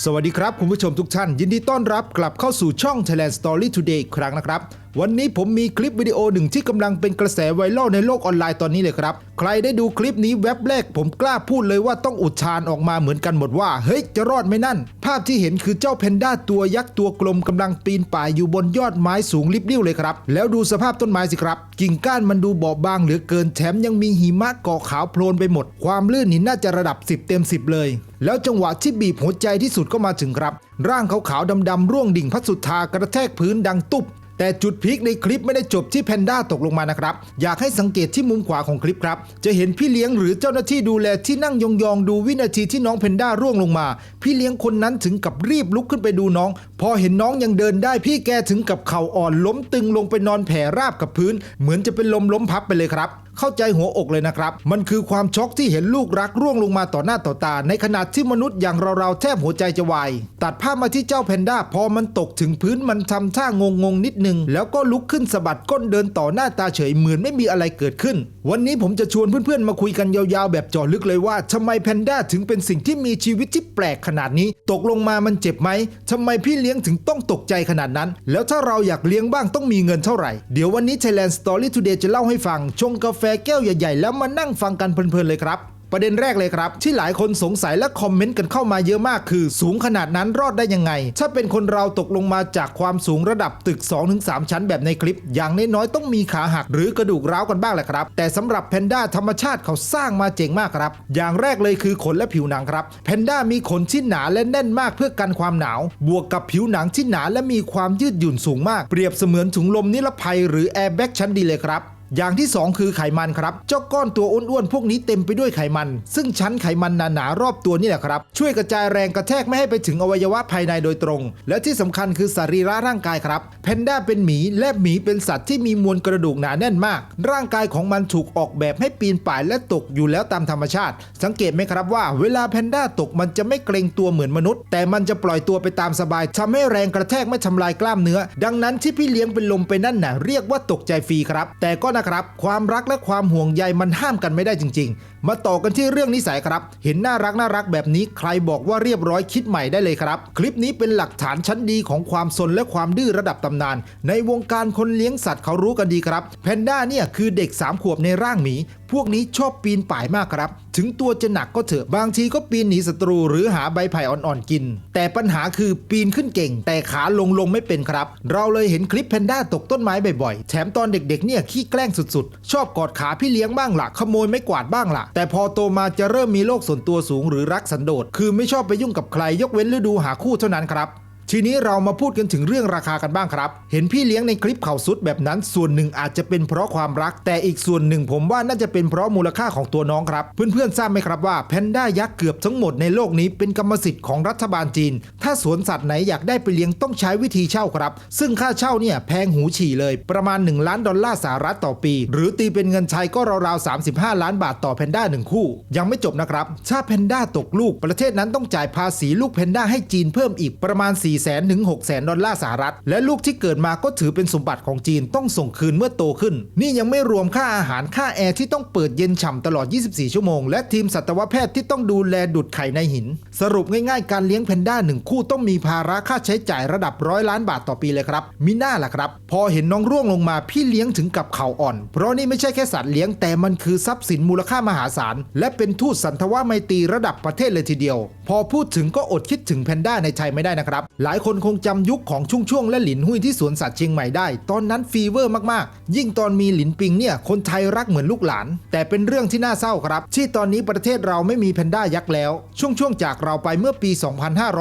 สวัสดีครับคุณผู้ชมทุกท่าน ยินดีต้อนรับกลับเข้าสู่ช่อง Thailand Story Today อีกครั้งนะครับ วันนี้ผมมีคลิปวิดีโอหนึ่งที่กำลังเป็นกระแสไวรัลในโลกออนไลน์ตอนนี้เลยครับ ใครได้ดูคลิปนี้แว็บแรก ผมกล้าพูดเลยว่าต้องอุทานออกมาเหมือนกันหมดว่า เฮ้ยจะรอดไหมนั่นภาพที่เห็นคือเจ้าแพนด้าตัวยักษ์ตัวกลมกำลังปีนป่ายอยู่บนยอดไม้สูงลิบลิ่วเลยครับ แล้วดูสภาพต้นไม้สิครับ กิ่งก้านมันดูบอบบางเหลือเกินแถมยังมีหิมะเกาะขาวโพลนไปหมด ความลื่นนี่น่าจะระดับ 10 เต็ม 10 เลย แล้วจังหวะที่บีบหัวใจที่สุดก็มาถึงครับ ร่างขาวๆดำๆร่วงดิ่งพัดสุธากระแทกพื้นดังตุ๊บ แต่จุดพีคในคลิปไม่ได้จบที่แพนด้าตกลงมานะครับ อยากให้สังเกตที่มุมขวาของคลิปครับ จะเห็นพี่เลี้ยงหรือเจ้าหน้าที่ดูแลที่นั่งยองๆดูวินาทีที่น้องแพนด้าร่วงลงมา พี่เลี้ยงคนนั้นถึงกับรีบลุกขึ้นไปดูน้อง พอเห็นน้องยังเดินได้พี่แกถึงกับเข่าอ่อนล้มตึงลงไปนอนแผ่ราบกับพื้น เหมือนจะเป็นลมล้มพับไปเลยครับ เข้าใจหัวอกเลยนะครับ มันคือความช็อกที่เห็นลูกรักร่วงลงมาต่อหน้าต่อตา ในขณะที่มนุษย์อย่างเราๆแทบหัวใจจะวาย ตัดภาพมาที่เจ้าแพนด้าพอมันตกถึงพื้นมันทำท่างงงนิดนึง แล้วก็ลุกขึ้นสะบัดก้นเดินต่อหน้าตาเฉยเหมือนไม่มีอะไรเกิดขึ้น วันนี้ผมจะชวนเพื่อนๆมาคุยกันยาวๆ แบบเจาะลึกเลยว่าทำไมแพนด้าถึงเป็นสิ่งที่มีชีวิตที่แปลกขนาดนี้ ตกลงมามันเจ็บไหมทำไมพี่เลี้ยงถึงต้องตกใจขนาดนั้น แล้วถ้าเราอยากเลี้ยงบ้างต้องมีเงินเท่าไหร่เดี๋ยววันนี้ Thailand Story Today จะเล่าให้ฟังชงกาแฟแก้วใหญ่ๆ แล้วมานั่งฟังกันเพลินๆเลยครับ ประเด็นแรกเลยครับ ที่หลายคนสงสัยและคอมเมนต์กันเข้ามาเยอะมากคือ สูงขนาดนั้นรอดได้ยังไง ถ้าเป็นคนเราตกลงมาจากความสูงระดับตึก 2-3 ชั้นแบบในคลิป อย่างน้อยๆต้องมีขาหักหรือกระดูกร้าวกันบ้างแหละครับ แต่สำหรับแพนด้าธรรมชาติเขาสร้างมาเจ๋งมากครับ อย่างแรกเลยคือขนและผิวหนังครับแพนด้ามีขนที่หนาและแน่นมากเพื่อกันความหนาว บวกกับผิวหนังที่หนาและมีความยืดหยุ่นสูงมาก เปรียบเสมือนถุงลมนิรภัยหรือแอร์แบ็กชั้นดีเลยครับ อย่างที่ 2 คือไขมันครับเจ้าก้อนตัวอ้วนๆพวกนี้เต็มไปด้วยไขมัน ซึ่งชั้นไขมันหนาๆรอบตัวนี่แหละครับ ช่วยกระจายแรงกระแทกไม่ให้ไปถึงอวัยวะภายในโดยตรง และที่สำคัญคือสรีระร่างกายครับแพนด้าเป็นหมีและหมีเป็นสัตว์ที่มีมวลกระดูกหนาแน่นมาก ร่างกายของมันถูกออกแบบให้ปีนป่ายและตกอยู่แล้วตามธรรมชาติ สังเกตไหมครับว่า เวลาแพนด้าตกมันจะไม่เกรงตัวเหมือนมนุษย์ แต่มันจะปล่อยตัวไปตามสบายทำให้แรงกระแทกไม่ทำลายกล้ามเนื้อ ดังนั้นที่พี่เลี้ยงเป็นลมไปนั่นน่ะเรียกว่าตกใจฟรีครับ แต่ก็นะครับ ความรักและความห่วงใยมันห้ามกันไม่ได้จริง ๆ มาต่อกันที่เรื่องนิสัยครับ เห็นน่ารักน่ารักแบบนี้ใครบอกว่าเรียบร้อยคิดใหม่ได้เลยครับ คลิปนี้เป็นหลักฐานชั้นดีของความสนและความดื้อระดับตำนาน ในวงการคนเลี้ยงสัตว์เขารู้กันดีครับแพนด้าเนี่ยคือเด็กสามขวบในร่างหมี พวกนี้ชอบปีนป่ายมากครับ ถึงตัวจะหนักก็เถอะ บางทีก็ปีนหนีศัตรูหรือหาใบไผ่อ่อนๆกิน แต่ปัญหาคือปีนขึ้นเก่ง แต่ขาลงลงไม่เป็นครับ เราเลยเห็นคลิปแพนด้าตกต้นไม้บ่อยๆ แถมตอนเด็กๆเนี่ยขี้แกล้งสุดๆ ชอบกอดขาพี่เลี้ยงบ้างละขโมยไม่กวาดบ้างละแต่พอโตมาจะเริ่มมีโลกส่วนตัวสูงหรือรักสันโดษ คือไม่ชอบไปยุ่งกับใครยกเว้นฤดูหาคู่เท่านั้นครับ ทีนี้เรามาพูดกันถึงเรื่องราคากันบ้างครับ เห็นพี่เลี้ยงในคลิปเข่าสุดแบบนั้น ส่วนหนึ่งอาจจะเป็นเพราะความรัก แต่อีกส่วนหนึ่งผมว่าน่าจะเป็นเพราะมูลค่าของตัวน้องครับ เพื่อนๆทราบไหมครับว่าแพนด้ายักษ์เกือบทั้งหมดในโลกนี้เป็นกรรมสิทธิ์ของรัฐบาลจีน ถ้าสวนสัตว์ไหนอยากได้ไปเลี้ยงต้องใช้วิธีเช่าครับ ซึ่งค่าเช่าเนี่ยแพงหูฉี่เลย ประมาณ 1 ล้านดอลลาร์สหรัฐต่อปี หรือตีเป็นเงินไทยก็ราวๆ35 ล้านบาทต่อแพนด้าหนึ่งคู่ ยังไม่จบนะครับถ้าแพนด้าตกลูกประเทศนั้นต้องจ่ายภาษีลูกแพนด้าให้จีนเพิ่มอีกประมาณ4 0 0 0 0 0ถึง6 0 0 0 0 ดอลลาร์สหรัฐ และลูกที่เกิดมาก็ถือเป็นสมบัติของจีนต้องส่งคืนเมื่อโตขึ้น นี่ยังไม่รวมค่าอาหารค่าแอร์ที่ต้องเปิดเย็นฉ่ำตลอด 24 ชั่วโมง และทีมสัตวแพทย์ที่ต้องดูแลดุดไข่ในหิน สรุปง่ายๆ การเลี้ยงแพนด้าหนึ่งคู่ต้องมีภาระค่าใช้จ่ายระดับร้อยล้านบาทต่อปีเลยครับ มิน่าล่ะครับ พอเห็นน้องร่วงลงมาพี่เลี้ยงถึงกับเข่าอ่อน เพราะนี่ไม่ใช่แค่สัตว์เลี้ยงแต่มันคือทรัพย์สินมูลค่ามหาศาล และเป็นทูตสันทวไมตรีระดับประเทศเลยทีเดียว พอพูดถึงก็อดคิดถึงแพนด้าในไทยไม่ได้นะครับหลายคนคงจำยุคของช่วงช่วงๆและหลินหุ้ยที่สวนสัตว์เชียงใหม่ได้ ตอนนั้นฟีเวอร์มากๆ ยิ่งตอนมีหลินปิงเนี่ย คนไทยรักเหมือนลูกหลาน แต่เป็นเรื่องที่น่าเศร้าครับ ที่ตอนนี้ประเทศเราไม่มีแพนด้ายักษ์แล้ว ช่วงช่วงๆจากเราไปเมื่อปี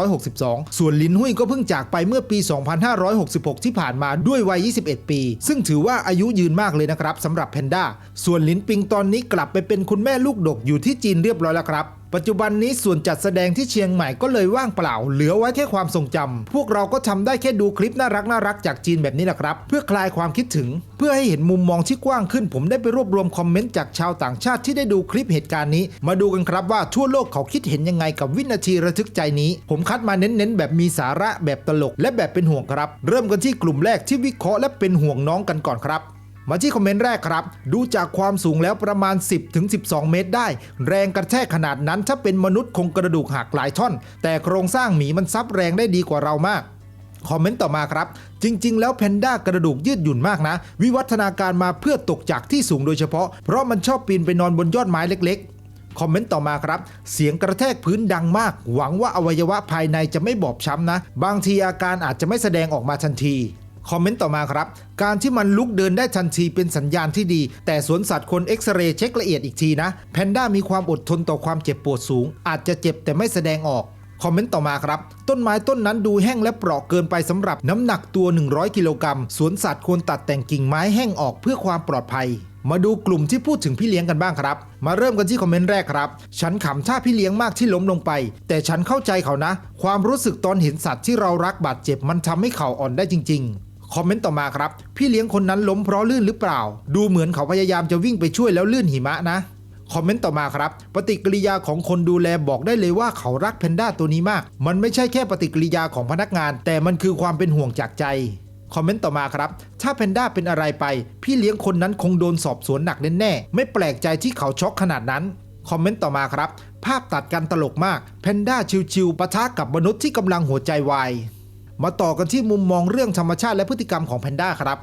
2562 ส่วนหลินหุ้ยก็เพิ่งจากไปเมื่อปี 2566 ที่ผ่านมาด้วยวัย 21 ปี ซึ่งถือว่าอายุยืนมากเลยนะครับสำหรับแพนด้าส่วนหลินปิงตอนนี้กลับไปเป็นคุณแม่ลูกดกอยู่ที่จีนเรียบร้อยแล้วครับ ปัจจุบันนี้ส่วนจัดแสดงที่เชียงใหม่ก็เลยว่างเปล่า เหลือไว้แค่ความทรงจำพวกเราก็ทำได้แค่ดูคลิปน่ารักน่ารักจากจีนแบบนี้แหละครับ เพื่อคลายความคิดถึง เพื่อให้เห็นมุมมองที่กว้างขึ้น ผมได้ไปรวบรวมคอมเมนต์จากชาวต่างชาติที่ได้ดูคลิปเหตุการณ์นี้ มาดูกันครับว่าทั่วโลกเขาคิดเห็นยังไงกับวินาทีระทึกใจนี้ ผมคัดมาเน้นๆ แบบมีสาระแบบตลก และแบบเป็นห่วงครับ เริ่มกันที่กลุ่มแรกที่วิเคราะห์และเป็นห่วงน้องกันก่อนครับ มาที่คอมเมนต์แรกครับ ดูจากความสูงแล้วประมาณ 10-12 เมตรได้ แรงกระแทกขนาดนั้นถ้าเป็นมนุษย์คงกระดูกหักหลายท่อน แต่โครงสร้างหมีมันซับแรงได้ดีกว่าเรามากคอมเมนต์ต่อมาครับ จริง ๆ แล้วแพนด้ากระดูกยืดหยุ่นมากนะ วิวัฒนาการมาเพื่อตกจากที่สูงโดยเฉพาะ เพราะมันชอบปีนไปนอนบนยอดไม้เล็กๆ คอมเมนต์ต่อมาครับ เสียงกระแทกพื้นดังมาก หวังว่าอวัยวะภายในจะไม่บอบช้ำนะ บางทีอาการอาจจะไม่แสดงออกมาทันที คอมเมนต์ต่อมาครับ การที่มันลุกเดินได้ทันทีเป็นสัญญาณที่ดี แต่สวนสัตว์คนเอ็กซเรย์เช็คละเอียดอีกทีนะ แพนด้ามีความอดทนต่อความเจ็บปวดสูง อาจจะเจ็บแต่ไม่แสดงออกคอมเมนต์ต่อมาครับ ต้นไม้ต้นนั้นดูแห้งและเปราะเกินไปสำหรับน้ำหนักตัว 100 กิโลกรัมสวนสัตว์ควรตัดแต่งกิ่งไม้แห้งออกเพื่อความปลอดภัย มาดูกลุ่มที่พูดถึงพี่เลี้ยงกันบ้างครับ มาเริ่มกันที่คอมเมนต์แรกครับ ฉันขำท่าพี่เลี้ยงมากที่ล้มลงไป แต่ฉันเข้าใจเขานะ ความรู้สึกตอนเห็นสัตว์ที่เรารักบาดเจ็บมันทำให้เขาอ่อนได้จริง ๆ คอมเมนต์ต่อมาครับ พี่เลี้ยงคนนั้นล้มเพราะลื่นหรือเปล่า ดูเหมือนเขาพยายามจะวิ่งไปช่วยแล้วลื่นหิมะนะคอมเมนต์ต่อมาครับ ปฏิกิริยาของคนดูแลบอกได้เลยว่าเขารักแพนด้าตัวนี้มาก มันไม่ใช่แค่ปฏิกิริยาของพนักงาน แต่มันคือความเป็นห่วงจากใจ คอมเมนต์ต่อมาครับ ถ้าแพนด้าเป็นอะไรไป พี่เลี้ยงคนนั้นคงโดนสอบสวนหนักแน่ๆไม่แปลกใจที่เขาช็อกขนาดนั้น คอมเมนต์ต่อมาครับ ภาพตัดกันตลกมาก แพนด้าชิวๆปะทะกับมนุษย์ที่กำลังหัวใจวาย มาต่อกันที่มุมมองเรื่องธรรมชาติและพฤติกรรมของแพนด้าครับ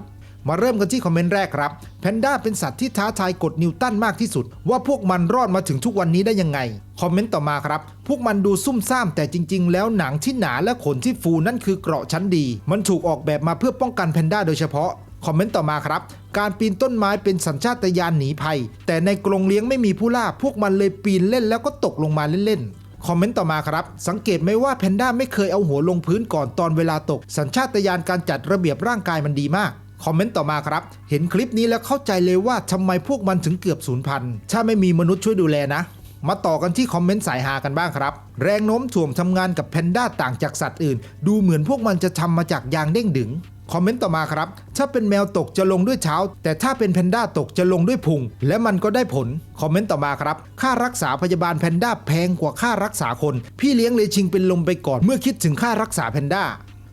มาเริ่มกันที่คอมเมนต์แรกครับแพนด้าเป็นสัตว์ที่ท้าทายกฎนิวตันมากที่สุด ว่าพวกมันรอดมาถึงทุกวันนี้ได้ยังไง คอมเมนต์ต่อมาครับ พวกมันดูซุ่มซ่ามแต่จริง ๆ แล้วหนังที่หนาและขนที่ฟูนั่นคือเกราะชั้นดี มันถูกออกแบบมาเพื่อป้องกันแพนด้าโดยเฉพาะคอมเมนต์ต่อมาครับ การปีนต้นไม้เป็นสัญชาตญาณหนีภัย แต่ในกรงเลี้ยงไม่มีผู้ล่า พวกมันเลยปีนเล่นแล้วก็ตกลงมาเล่นๆ คอมเมนต์ต่อมาครับ สังเกตไหมว่าแพนด้าไม่เคยเอาหัวลงพื้นก่อนตอนเวลาตก สัญชาตญาณการจัดระเบียบร่างกายมันดีมากคอมเมนต์ต่อมาครับ เห็นคลิปนี้แล้วเข้าใจเลยว่าทำไมพวกมันถึงเกือบสูญพันธุ์ถ้าไม่มีมนุษย์ช่วยดูแลนะ มาต่อกันที่คอมเมนต์สายหากันบ้างครับ แรงโน้มถ่วงทำงานกับแพนด้าต่างจากสัตว์อื่น ดูเหมือนพวกมันจะทำมาจากยางเด้งดึง คอมเมนต์ต่อมาครับ ถ้าเป็นแมวตกจะลงด้วยเท้า แต่ถ้าเป็นแพนด้าตกจะลงด้วยพุง และมันก็ได้ผล คอมเมนต์ต่อมาครับ ค่ารักษาพยาบาลแพนด้าแพงกว่าค่ารักษาคน พี่เลี้ยงเลยชิงเป็นลมไปก่อนเมื่อคิดถึงค่ารักษาแพนด้า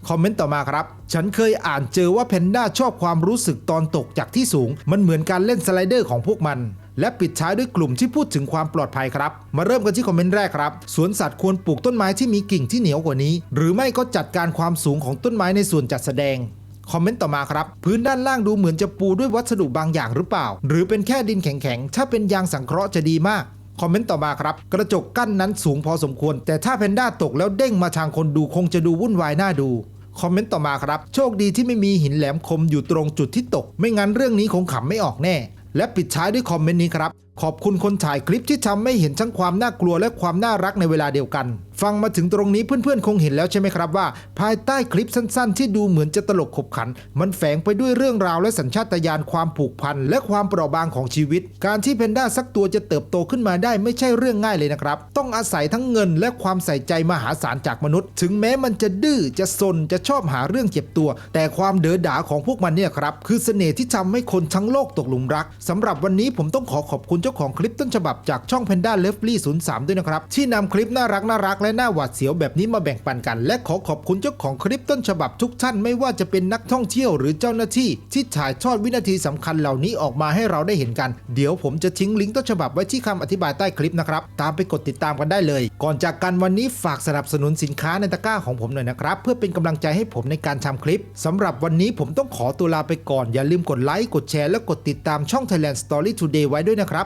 คอมเมนต์ต่อมาครับ ฉันเคยอ่านเจอว่าแพนด้าชอบความรู้สึกตอนตกจากที่สูง มันเหมือนการเล่นสไลเดอร์ของพวกมัน และปิดท้ายด้วยกลุ่มที่พูดถึงความปลอดภัยครับ มาเริ่มกันที่คอมเมนต์แรกครับ สวนสัตว์ควรปลูกต้นไม้ที่มีกิ่งที่เหนียวกว่านี้ หรือไม่ก็จัดการความสูงของต้นไม้ในส่วนจัดแสดง คอมเมนต์ต่อมาครับ พื้นด้านล่างดูเหมือนจะปูด้วยวัสดุบางอย่างหรือเปล่า หรือเป็นแค่ดินแข็งๆ ถ้าเป็นยางสังเคราะห์จะดีมากคอมเมนต์ต่อมาครับ กระจกกั้นนั้นสูงพอสมควร แต่ถ้าแพนด้าตกแล้วเด้งมาทางคนดูคงจะดูวุ่นวายน่าดูคอมเมนต์ต่อมาครับ โชคดีที่ไม่มีหินแหลมคมอยู่ตรงจุดที่ตก ไม่งั้นเรื่องนี้คงขำไม่ออกแน่ และปิดท้ายด้วยคอมเมนต์นี้ครับ ขอบคุณคนถ่ายคลิปที่ทำให้เห็นทั้งความน่ากลัวและความน่ารักในเวลาเดียวกัน ฟังมาถึงตรงนี้เพื่อนๆ คงเห็นแล้วใช่ไหมครับว่า ภายใต้คลิปสั้นๆ ที่ดูเหมือนจะตลกขบขัน มันแฝงไปด้วยเรื่องราวและสัญชาตญาณความผูกพัน และความเปราะบางของชีวิต การที่แพนด้าสักตัวจะเติบโตขึ้นมาได้ไม่ใช่เรื่องง่ายเลยนะครับ ต้องอาศัยทั้งเงินและความใส่ใจมหาศาลจากมนุษย์ ถึงแม้มันจะดื้อจะซนจะชอบหาเรื่องเจ็บตัว แต่ความเด๋อดาของพวกมันเนี่ยครับคือเสน่ห์ที่ทำให้คนทั้งโลกตกหลุมรักสำหรับวันนี้ผมต้องขอขอบคุณเจ้าของคลิปต้นฉบับจากช่อง Panda l o v e l y 03 ด้วยนะครับ ที่นำคลิปน่ารักน่ารักและน่าหวาดเสียวแบบนี้มาแบ่งปันกัน และขอขอบคุณเจ้าของคลิปต้นฉบับทุกท่านไม่ว่าจะเป็นนักท่องเที่ยวหรือเจ้าหน้าที่ ที่ถ่ายทอดวินาทีสำคัญเหล่านี้ออกมาให้เราได้เห็นกัน เดี๋ยวผมจะทิ้งลิงก์ต้นฉบับไว้ที่คำอธิบายใต้คลิปนะครับตามไปกดติดตามกันได้เลย ก่อนจากกันวันนี้ฝากสนับสนุนสินค้าในตะกร้าของผมหน่อยนะครับเพื่อเป็นกำลังใจให้ผมในการทำคลิปสำหรับวันนี้ผมต้องขอตัวลาไปก่อนอย่าลืมกดไลค์กดแชร์และกดติดตามช่อง Thailand Story Today ไว้ด้วยนะครับ